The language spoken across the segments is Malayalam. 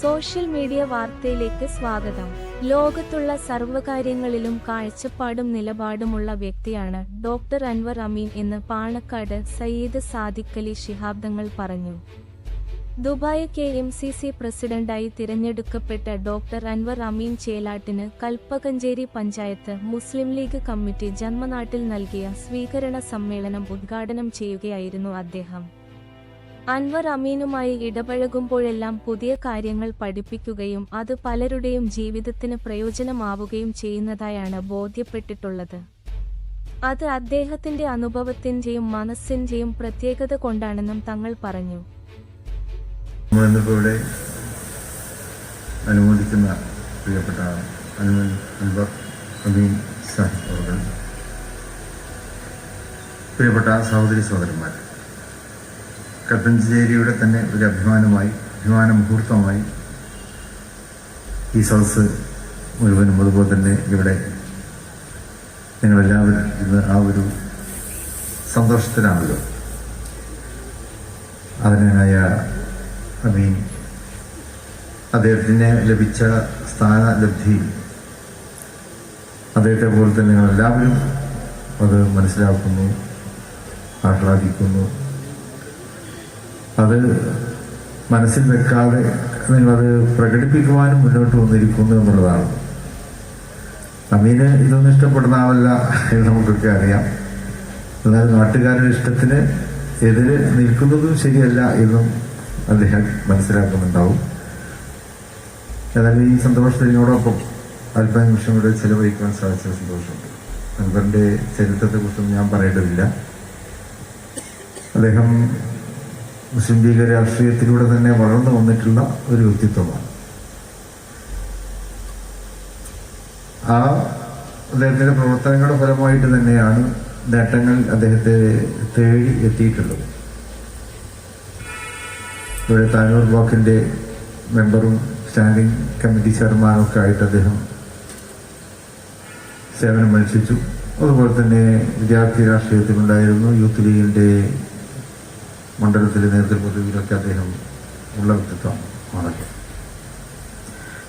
സോഷ്യൽ മീഡിയ വാർത്തയിലേക്ക് സ്വാഗതം. ലോകത്തുള്ള സർവകാര്യങ്ങളിലും കാഴ്ചപ്പാടും നിലപാടുമുള്ള വ്യക്തിയാണ് ഡോക്ടർ അൻവർ അമീൻ എന്ന് പാണക്കാട് സയ്യിദ് സാദിഖലി ശിഹാബ് തങ്ങൾ പറഞ്ഞു. Dubai K M C C പ്രസിഡന്റായി തിരഞ്ഞെടുക്കപ്പെട്ട ഡോക്ടർ അൻവർ അമീൻ ചേലാട്ടിന് കൽപ്പകഞ്ചേരി പഞ്ചായത്ത് മുസ്ലിം ലീഗ് കമ്മിറ്റി ജന്മനാട്ടിൽ നൽകിയ സ്വീകരണ സമ്മേളനം ഉദ്ഘാടനം ചെയ്യുകയായിരുന്നു അദ്ദേഹം. അൻവർ അമീനുമായി ഇടപഴകുമ്പോഴെല്ലാം പുതിയ കാര്യങ്ങൾ പഠിപ്പിക്കുകയും അത് പലരുടെയും ജീവിതത്തിന് പ്രയോജനമാവുകയും ചെയ്യുന്നതായാണ് ബോധ്യപ്പെട്ടിട്ടുള്ളത്. അത് അദ്ദേഹത്തിന്റെ അനുഭവത്തിന്റെയും മനസ്സിന്റെയും പ്രത്യേകത കൊണ്ടാണെന്നും തങ്ങൾ പറഞ്ഞു. അനുമോദിക്കുന്ന പ്രിയപ്പെട്ട അൻവർ അമീൻ പ്രിയപ്പെട്ട സഹോദരി സഹോദരന്മാർ കട്ടഞ്ചേരിയുടെ തന്നെ ഒരു അഭിമാനമായി അഭിമാന മുഹൂർത്തമായി ഈ സദസ് മുഴുവനും അതുപോലെ തന്നെ ഇവിടെ നിങ്ങളെല്ലാവരും ഇന്ന് ആ ഒരു സന്തോഷത്തിലാണല്ലോ. അതിനായ അമീൻ അദ്ദേഹത്തിന് ലഭിച്ച സ്ഥാനലബ്ധി അദ്ദേഹത്തെ പോലെ തന്നെ നിങ്ങളെല്ലാവരും അത് മനസ്സിലാക്കുന്നു ആഹ്ലാദിക്കുന്നു. അത് മനസ്സിൽ വെക്കാതെ നിങ്ങളത് പ്രകടിപ്പിക്കുവാനും മുന്നോട്ട് വന്നിരിക്കുന്നു എന്നുള്ളതാണ്. അമീന് ഇതൊന്നും ഇഷ്ടപ്പെടുന്ന ആളല്ല എന്ന് നമുക്കൊക്കെ അറിയാം. എന്നാൽ നാട്ടുകാരുടെ ഇഷ്ടത്തിന് എതിര് നിൽക്കുന്നതും ശരിയല്ല എന്നും അദ്ദേഹം മനസ്സിലാക്കുന്നുണ്ടാവും. ഏതായാലും ഈ സന്തോഷത്തിനോടൊപ്പം അല്പ നിമിഷം കൂടെ ചെലവഴിക്കാൻ സാധിച്ച സന്തോഷമുണ്ട്. അൻവറിന്റെ ചരിത്രത്തെക്കുറിച്ചൊന്നും ഞാൻ പറയേണ്ടതില്ല. അദ്ദേഹം മുസ്ലിം ലീഗ് രാഷ്ട്രീയത്തിലൂടെ തന്നെ വളർന്നു വന്നിട്ടുള്ള ഒരു വ്യക്തിത്വമാണ്. ആ അദ്ദേഹത്തിന്റെ പ്രവർത്തനങ്ങളുടെ ഫലമായിട്ട് തന്നെയാണ് നേട്ടങ്ങൾ അദ്ദേഹത്തെ തേടി എത്തിയിട്ടുള്ളത്. ഇവിടെ താനൂർ ബ്ലോക്കിന്റെ മെമ്പറും സ്റ്റാൻഡിംഗ് കമ്മിറ്റി ചെയർമാനും ഒക്കെ ആയിട്ട് അദ്ദേഹം സേവനം അനുഷ്ഠിച്ചു അതുപോലെ തന്നെ വിദ്യാർത്ഥി രാഷ്ട്രീയത്തിലുണ്ടായിരുന്നു യൂത്ത് ലീഗിന്റെ മണ്ഡലത്തിലെ നേതൃത്വ പദവിയിലൊക്കെ അദ്ദേഹം ഉള്ള വ്യക്തിത്വമാണ്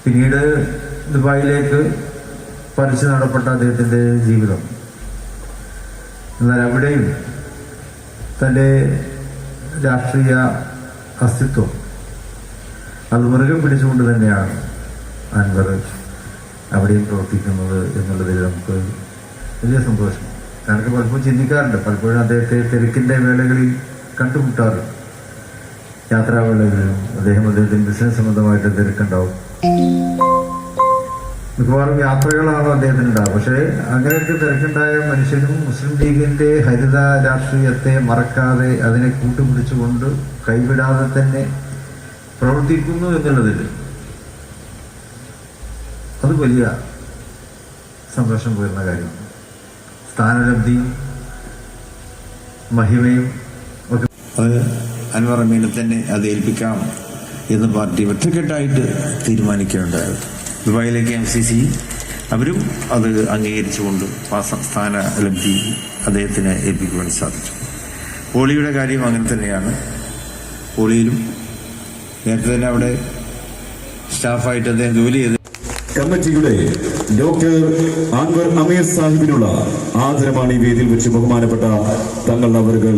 പിന്നീട് ദുബായിലേക്ക് പഠിച്ചു നടപ്പെട്ട അദ്ദേഹത്തിന്റെ ജീവിതം. എന്നാൽ അവിടെയും തന്റെ രാഷ്ട്രീയ അസ്തിത്വം അത് മുറുകെ പിടിച്ചുകൊണ്ട് തന്നെയാണ് അൻവർ അവിടെയും പ്രവർത്തിക്കുന്നത് എന്നുള്ളതിൽ നമുക്ക് വലിയ സന്തോഷം. ഞാനൊക്കെ പലപ്പോഴും ചിന്തിക്കാറുണ്ട്. പലപ്പോഴും അദ്ദേഹത്തെ തിരക്കിന്റെ വേളകളിൽ കണ്ടുമുട്ടാറുണ്ട് യാത്രാവേളകളിലും അദ്ദേഹം അദ്ദേഹത്തിന് ബിസിനസ് സംബന്ധമായിട്ട് തിരക്കുണ്ടാവും മിക്കവാറും യാത്രകളാണ് അദ്ദേഹത്തിന് ഉണ്ടാവുക. പക്ഷേ അങ്ങനെയൊക്കെ തിരക്കുണ്ടായ മനുഷ്യനും മുസ്ലിം ലീഗിന്റെ ഹരിത രാഷ്ട്രീയത്തെ മറക്കാതെ അതിനെ കൂട്ടുപിടിച്ചുകൊണ്ട് കൈവിടാതെ തന്നെ പ്രവർത്തിക്കുന്നു എന്നുള്ളതിൽ അത് വലിയ സന്തോഷം പോരുന്ന കാര്യമാണ്. സ്ഥാനലബ്ധിയും മഹിമയും അത് അൻവർ അമീനെ തന്നെ അത് ഏൽപ്പിക്കാം എന്ന് പാർട്ടി ഒറ്റക്കെട്ടായിട്ട് തീരുമാനിക്കുകയുണ്ടായത് ദുബായിലേക്ക് എം സി സി അവരും അത് അംഗീകരിച്ചുകൊണ്ട് ആ സ്ഥാന ലബ്ധി അദ്ദേഹത്തിന് ഏൽപ്പിക്കുവാൻ സാധിച്ചു. പോളിയുടെ കാര്യം അങ്ങനെ തന്നെയാണ്. പോളിയിലും നേരത്തെ തന്നെ അവിടെ സ്റ്റാഫായിട്ട് അദ്ദേഹം ജോലി ചെയ്ത് കമ്മിറ്റിയുടെ ഡോക്ടർ അൻവർ അമീർ സാഹിബിനുള്ള ആദരമാണ് ഈ വേദിയിൽ വെച്ച് ബഹുമാനപ്പെട്ട തങ്ങൾ അവറുകൾ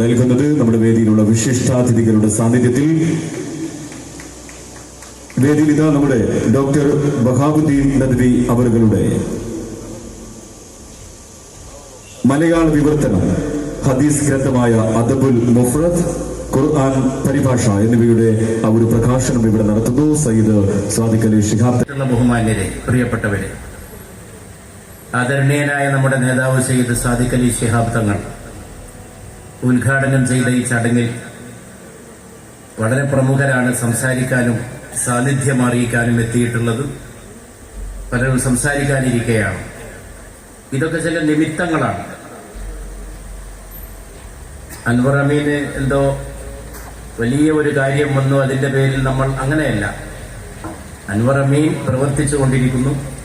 നൽകുന്നത്. നമ്മുടെ വേദിയിലുള്ള വിശിഷ്ടാതിഥികളുടെ സാന്നിധ്യത്തിൽ വേദിയിൽ ഇതാ നമ്മുടെ ഡോക്ടർ ബഹാബുദ്ദീൻ നദ്വി അവറുകളുടെ മലയാള വിവർത്തനം ഹദീസ് ഗ്രന്ഥമായ അദബുൽ മുഫ്രദ് ഖുർആൻ പരിഭാഷ എന്നിവയുടെ ആ ഒരു പ്രകാശനം ഇവിടെ നടത്തുന്നു. സയ്യിദ് സാദിഖ് അലി ഷിഹാബ് ബഹുമാന്യരെ പ്രിയപ്പെട്ടവരെ ആദരണീയനായ നമ്മുടെ നേതാവ് സയ്യിദ് സാദിഖ് അലി ഷിഹാബ് തങ്ങൾ ഉദ്ഘാടനം ചെയ്ത ഈ ചടങ്ങിൽ വളരെ പ്രമുഖരാണ് സംസാരിക്കാനും സാന്നിധ്യം അറിയിക്കാനും എത്തിയിട്ടുള്ളത്. പലരും സംസാരിക്കാനിരിക്കുകയാണ് ഇതൊക്കെ ചില നിമിത്തങ്ങളാണ്. അൻവർ അമീന് എന്തോ വലിയ ഒരു കാര്യം വന്നു അതിന്റെ പേരിൽ നമ്മൾ അങ്ങനെയല്ല. അൻവർ അമീൻ പ്രവർത്തിച്ചു കൊണ്ടിരിക്കുന്നു.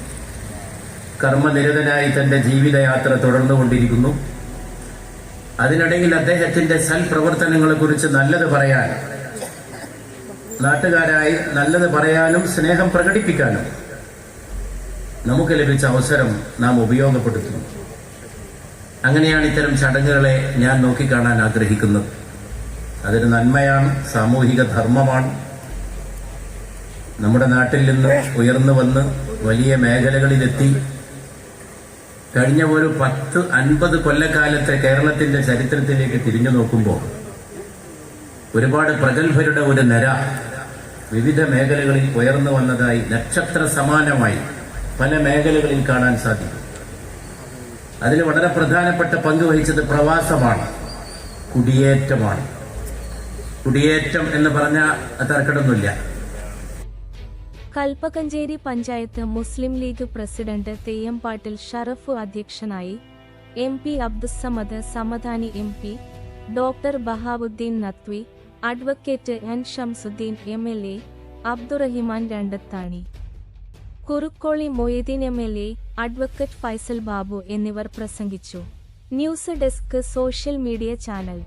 കർമ്മനിരതനായി തന്റെ ജീവിതയാത്ര തുടർന്നു കൊണ്ടിരിക്കുന്നു. അതിനിടയിൽ അദ്ദേഹത്തിന്റെ സൽപ്രവർത്തനങ്ങളെ കുറിച്ച് നല്ലത് പറയാൻ നാട്ടുകാരായി നല്ലത് പറയാനും സ്നേഹം പ്രകടിപ്പിക്കാനും നമുക്ക് ലഭിച്ച അവസരം നാം ഉപയോഗപ്പെടുത്തുന്നു. അങ്ങനെയാണ് ഇത്തരം ചടങ്ങുകളെ ഞാൻ നോക്കിക്കാണാൻ ആഗ്രഹിക്കുന്നത്. അതൊരു നന്മയാണ് സാമൂഹിക ധർമ്മമാണ്. നമ്മുടെ നാട്ടിൽ നിന്ന് ഉയർന്നു വന്ന് വലിയ മേഖലകളിലെത്തി. കഴിഞ്ഞ ഒരു പത്ത് അൻപത് കൊല്ലക്കാലത്തെ കേരളത്തിന്റെ ചരിത്രത്തിലേക്ക് തിരിഞ്ഞു നോക്കുമ്പോൾ ഒരുപാട് പ്രഗത്ഭരുടെ ഒരു നിര വിവിധ മേഖലകളിൽ ഉയർന്നു വന്നതായി നക്ഷത്ര സമാനമായി പല മേഖലകളിൽ കാണാൻ സാധിക്കും. അതിൽ വളരെ പ്രധാനപ്പെട്ട പങ്ക് വഹിച്ചത് പ്രവാസമാണ് കുടിയേറ്റമാണ്. കുടിയേറ്റം എന്ന് പറഞ്ഞ തർക്കടൊന്നുമില്ല കൽപ്പകഞ്ചേരി പഞ്ചായത്ത് മുസ്ലിം ലീഗ് പ്രസിഡന്റ് തെയ്യംപാട്ടിൽ ഷറഫ് അധ്യക്ഷനായി M P Abdussamad Samadani M P doctor Bahauddeen Nadvi advocate N Shamsuddeen M L A Abdurahiman Randathani. Kurukkoli Moideen M L A advocate Faisal Babu എന്നിവർ പ്രസംഗിച്ചു. News desk social media channel.